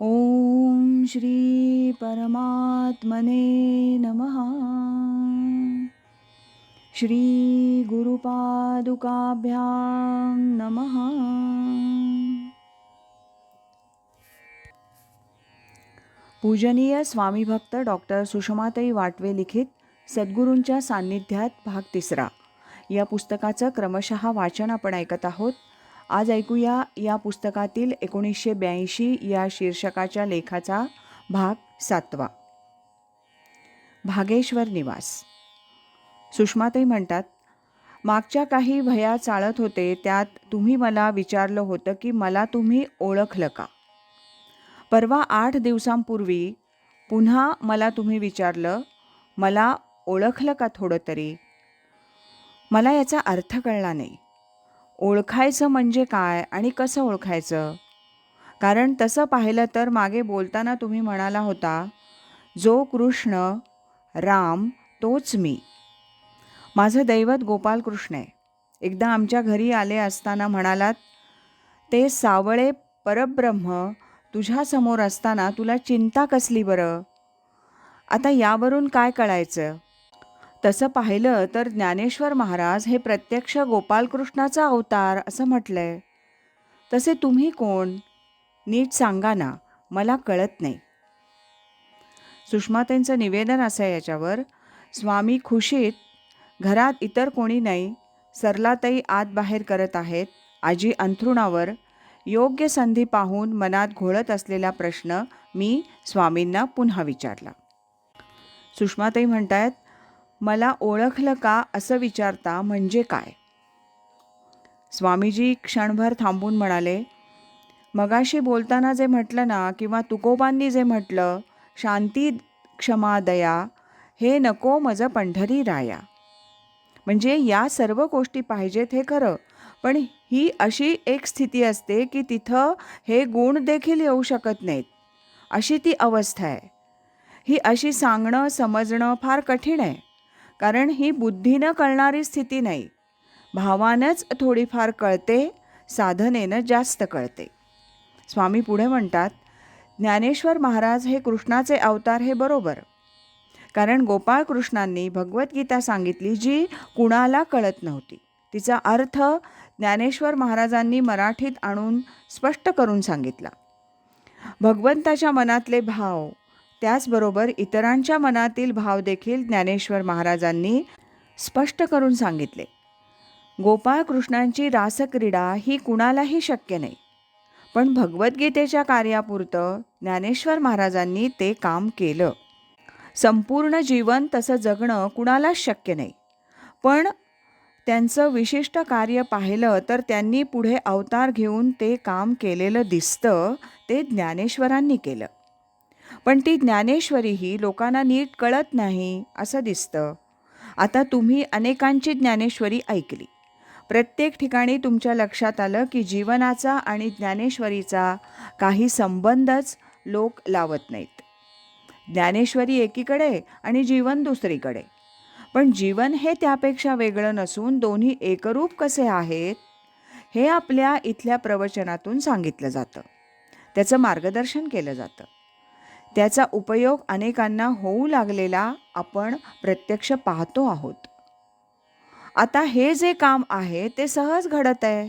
ॐ श्री परमात्मने नमः। श्री गुरुपादुकाभ्यां नमः। पूजनीय स्वामीभक्त डॉक्टर सुषमाताई वाटवे लिखित सद्गुरूंच्या सान्निध्यात भाग तिसरा. या पुस्तकाचं क्रमशः वाचन आपण ऐकत आहोत. आज ऐकूया या पुस्तकातील एकोणीसशे ब्याऐंशी या शीर्षकाच्या लेखाचा भाग सातवा. भागेश्वर निवास. सुषमाताई म्हणतात मागच्या काही भया चाळत होते त्यात तुम्ही मला विचारलं होतं की मला तुम्ही ओळखलं का? परवा आठ दिवसांपूर्वी पुन्हा मला तुम्ही विचारलं मला ओळखलं का थोडं तरी? मला याचा अर्थ कळला नाही. ओळखायचं म्हणजे काय आणि कसं ओळखायचं? कारण तसं पाहिलं तर मागे बोलताना तुम्ही म्हणाला होता जो कृष्ण राम तोच मी. माझं दैवत गोपालकृष्ण आहे. एकदा आमच्या घरी आले असताना म्हणालात ते सावळे परब्रह्म तुझ्यासमोर असताना तुला चिंता कसली बरं? आता यावरून काय कळायचं? तसं पाहिलं तर ज्ञानेश्वर महाराज हे प्रत्यक्ष गोपालकृष्णाचा अवतार असं म्हटलंय. तसे तुम्ही कोण? नीट सांगा ना मला कळत नाही. सुषमाताईंचं निवेदन असं आहे याच्यावर स्वामी खुशीत घरात इतर कोणी नाही सरलाताई आत बाहेर करत आहेत आजी अंथरुणावर योग्य संधी पाहून मनात घोळत असलेला प्रश्न मी स्वामींना पुन्हा विचारला. सुषमाताई म्हणतायत मला ओळखलं का असं विचारता म्हणजे काय? स्वामीजी क्षणभर थांबून म्हणाले मगाशी बोलताना जे म्हटलं ना किंवा तुकोबांनी जे म्हटलं शांती क्षमा दया हे नको मज पंढरी राया. म्हणजे या सर्व गोष्टी पाहिजेत हे खरं पण ही अशी एक स्थिती असते की तिथं हे गुण देखील येऊ शकत नाहीत. अशी ती अवस्था आहे. ही अशी सांगणं समजणं फार कठीण आहे. कारण ही बुद्धीनं कळणारी स्थिती नाही. भावानंच थोडीफार कळते साधनेनं जास्त कळते. स्वामी पुढे म्हणतात ज्ञानेश्वर महाराज हे कृष्णाचे अवतार हे बरोबर. कारण गोपाळकृष्णांनी भगवद्गीता सांगितली जी कुणाला कळत नव्हती. तिचा अर्थ ज्ञानेश्वर महाराजांनी मराठीत आणून स्पष्ट करून सांगितला. भगवंताच्या मनातले भाव त्याचबरोबर इतरांच्या मनातील भाव देखील ज्ञानेश्वर महाराजांनी स्पष्ट करून सांगितले. गोपाळकृष्णांची रासक्रीडा ही कुणालाही शक्य नाही. पण भगवद्गीतेच्या कार्यापुरतं ज्ञानेश्वर महाराजांनी ते काम केलं. संपूर्ण जीवन तसं जगणं कुणालाच शक्य नाही. पण त्यांचं विशिष्ट कार्य पाहिलं तर त्यांनी पुढे अवतार घेऊन ते काम केलेलं दिसतं ते ज्ञानेश्वरांनी केलं. पण ती ज्ञानेश्वरी ही लोकांना नीट कळत नाही असं दिसतं. आता तुम्ही अनेकांची ज्ञानेश्वरी ऐकली. प्रत्येक ठिकाणी तुमच्या लक्षात आलं की जीवनाचा आणि ज्ञानेश्वरीचा काही संबंधच लोक लावत नाहीत. ज्ञानेश्वरी एकीकडे आणि जीवन दुसरीकडे. पण जीवन हे त्यापेक्षा वेगळं नसून दोन्ही एकरूप कसे आहेत हे आपल्या इथल्या प्रवचनातून सांगितलं जातं. त्याचं मार्गदर्शन केलं जातं. त्याचा उपयोग अनेकांना होऊ लागलेला आपण प्रत्यक्ष पाहतो आहोत. आता हे जे काम आहे ते सहज घडत आहे.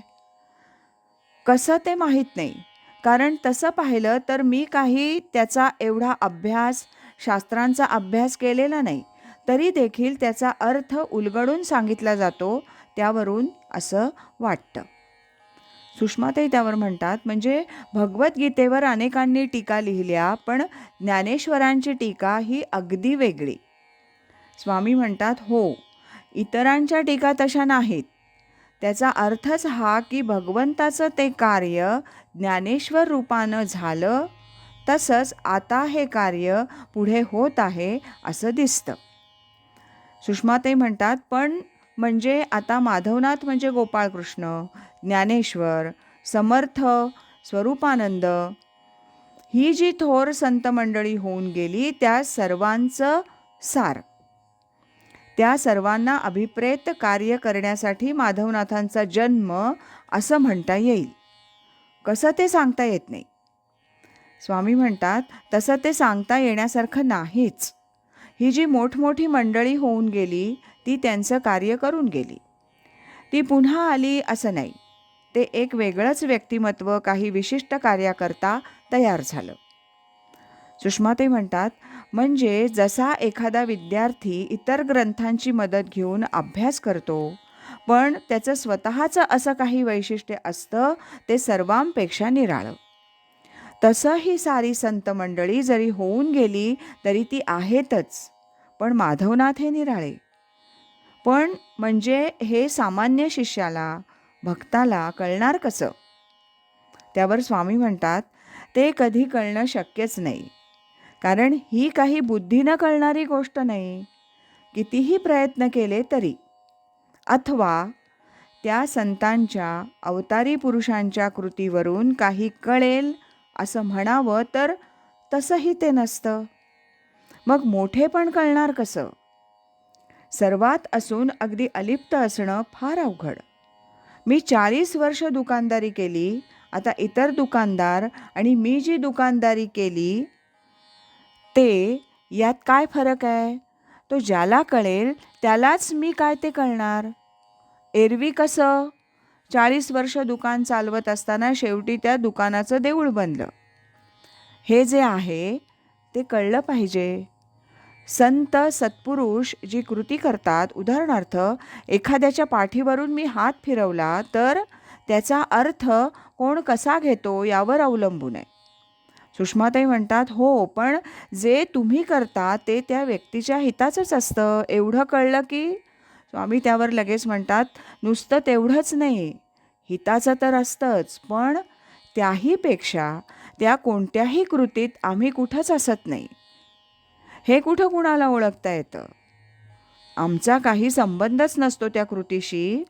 कसं ते माहीत नाही. कारण तसं पाहिलं तर मी काही त्याचा एवढा अभ्यास शास्त्रांचा अभ्यास केलेला नाही. तरी देखील त्याचा अर्थ उलगडून सांगितला जातो त्यावरून असं वाटतं. सुषमाताई त्यावर म्हणतात म्हणजे भगवद्गीतेवर अनेकांनी टीका लिहिल्या पण ज्ञानेश्वरांची टीका ही अगदी वेगळी. स्वामी म्हणतात हो इतरांच्या टीका तशा नाहीत. त्याचा अर्थच हा की भगवंताचं ते कार्य ज्ञानेश्वर रूपानं झालं तसंच आता हे कार्य पुढे होत आहे असं दिसतं. सुषमाताई म्हणतात पण म्हणजे आता माधवनाथ म्हणजे गोपाळकृष्ण ज्ञानेश्वर समर्थ स्वरूपानंद. ही जी थोर संत मंडळी होऊन गेली त्या सर्वांचं सार. त्या सर्वांना अभिप्रेत कार्य करण्यासाठी माधवनाथांचा जन्म असं म्हणता येईल. कसं ते सांगता येत नाही? स्वामी म्हणतात तसं ते सांगता येण्यासारखं नाहीच. ही जी मोठमोठी मंडळी होऊन गेली ती त्यांचं कार्य करून गेली. ती पुन्हा आली असं नाही. ते एक वेगळंच व्यक्तिमत्व काही विशिष्ट कार्याकरता तयार झालं. सुषमा ते म्हणतात म्हणजे जसा एखादा विद्यार्थी इतर ग्रंथांची मदत घेऊन अभ्यास करतो पण त्याचं स्वतःचं असं काही वैशिष्ट्य असतं ते सर्वांपेक्षा निराळं. तसं ही सारी संत मंडळी जरी होऊन गेली तरी ती आहेतच. पण माधवनाथ हे निराळे. पण म्हणजे हे सामान्य शिष्याला भक्ताला कळणार कसं? त्यावर स्वामी म्हणतात ते कधी कळणं शक्यच नाही. कारण ही काही बुद्धीनं कळणारी गोष्ट नाही. कितीही प्रयत्न केले तरी. अथवा त्या संतांच्या अवतारी पुरुषांच्या कृतीवरून काही कळेल असं म्हणावं तर तसंही ते नसतं. मग मोठे पण कळणार कसं? सर्वात असून अगदी अलिप्त असणं फार अवघड. मी चाळीस वर्ष दुकानदारी केली आता इतर दुकानदार आणि मी जी दुकानदारी केली ते यात काय फरक आहे? तो ज्याला कळेल त्यालाच मी काय ते कळणार? एरवी कसं? चाळीस वर्ष दुकान चालवत असताना शेवटी त्या दुकानाचं देऊळ बनलं. हे जे आहे ते कळलं पाहिजे. संत सत्पुरुष जी कृती करतात उदाहरणार्थ एखाद्याच्या पाठीवरून मी हात फिरवला तर त्याचा अर्थ कोण कसा घेतो यावर अवलंबून आहे. सुषमाताई म्हणतात हो पण जे तुम्ही करता ते त्या व्यक्तीच्या हिताचंच असतं. एवढं कळलं की स्वामी त्यावर लगेच म्हणतात नुसतं तेवढंच नाही हिताचं तर असतंच पण त्याहीपेक्षा त्या कोणत्याही कृतीत आम्ही कुठंच असत नाही. हे कुठं कुणाला ओळखता येतं? आमचा काही संबंधच नसतो त्या कृतीशी.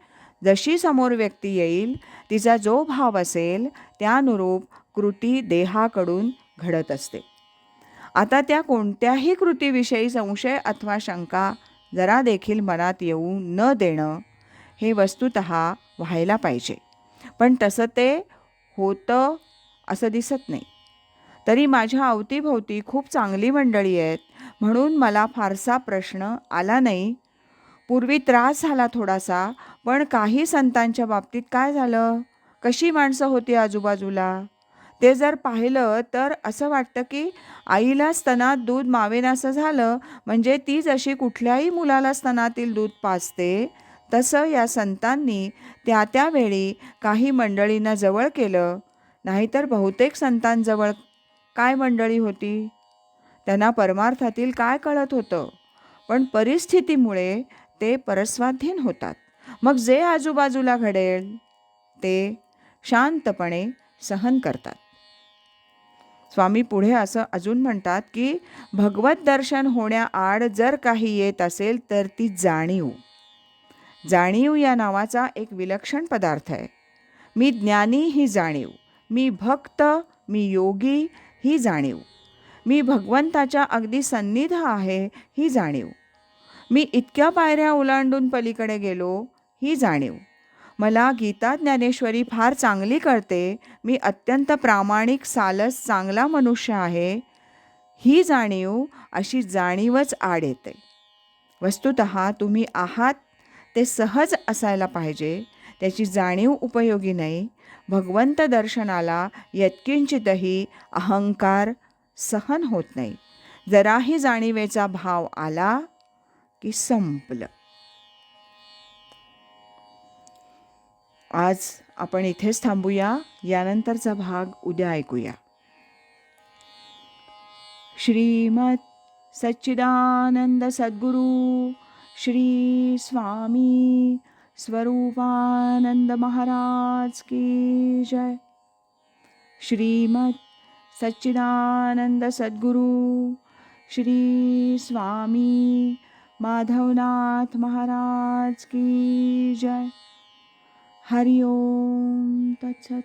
जशी समोर व्यक्ती येईल तिचा जो भाव असेल त्यानुरूप कृती देहाकडून घडत असते. आता त्या कोणत्याही कृतीविषयी संशय अथवा शंका जरा देखील मनात येऊ न देणं हे वस्तुत व्हायला पाहिजे. पण तसं ते होतं असं दिसत नाही. तरी माझ्या अवतीभोवती खूप चांगली मंडळी आहेत म्हणून मला फारसा प्रश्न आला नाही. पूर्वी त्रास झाला थोडासा पण काही संतांच्या बाबतीत काय झालं? कशी माणसं होती आजूबाजूला? ते जर पाहिलं तर असं वाटतं की आईला स्तनात दूध मावेनासं झालं म्हणजे ती जशी कुठल्याही मुलाला स्तनातील दूध पाजते. तसं या संतांनी त्या त्यावेळी काही मंडळींना जवळ केलं. नाहीतर बहुतेक संतांजवळ काय मंडळी होती? त्यांना परमार्थातील काय कळत होतं? पण परिस्थितीमुळे ते परस्वाधीन होतात. मग जे आजूबाजूला घडेल ते शांतपणे सहन करतात. स्वामी पुढे असं अजून म्हणतात की भगवत दर्शन होण्याआड जर काही येत असेल तर ती जाणीव. जाणीव या नावाचा एक विलक्षण पदार्थ आहे. मी ज्ञानी ही जाणीव मी भक्त मी योगी ही जाणीव मी भगवंताच्या अगदी सन्निध आहे ही जाणीव मी इतक्या पायऱ्या ओलांडून पलीकडे गेलो ही जाणीव मला गीता ज्ञानेश्वरी फार चांगली कळते मी अत्यंत प्रामाणिक सालस चांगला मनुष्य आहे. ही जाणीव अशी जाणीवच आड येते. वस्तुत तुम्ही आहात ते सहज असायला पाहिजे. त्याची जाणीव उपयोगी नाही. भगवंत दर्शनाला यत्किंचितही अहंकार सहन होत नाही. जराही जाणीवेचा भाव आला की संपलं. आज आपण इथेच थांबूया. यानंतरचा भाग उद्या ऐकूया. श्रीमत सच्चिदानंद सद्गुरू श्री स्वामी स्वरूपानंद महाराज की जय. श्रीमत सच्चिदानंद सद्गुरू श्री स्वामी माधवनाथ महाराज की जय. 하리옴. 따차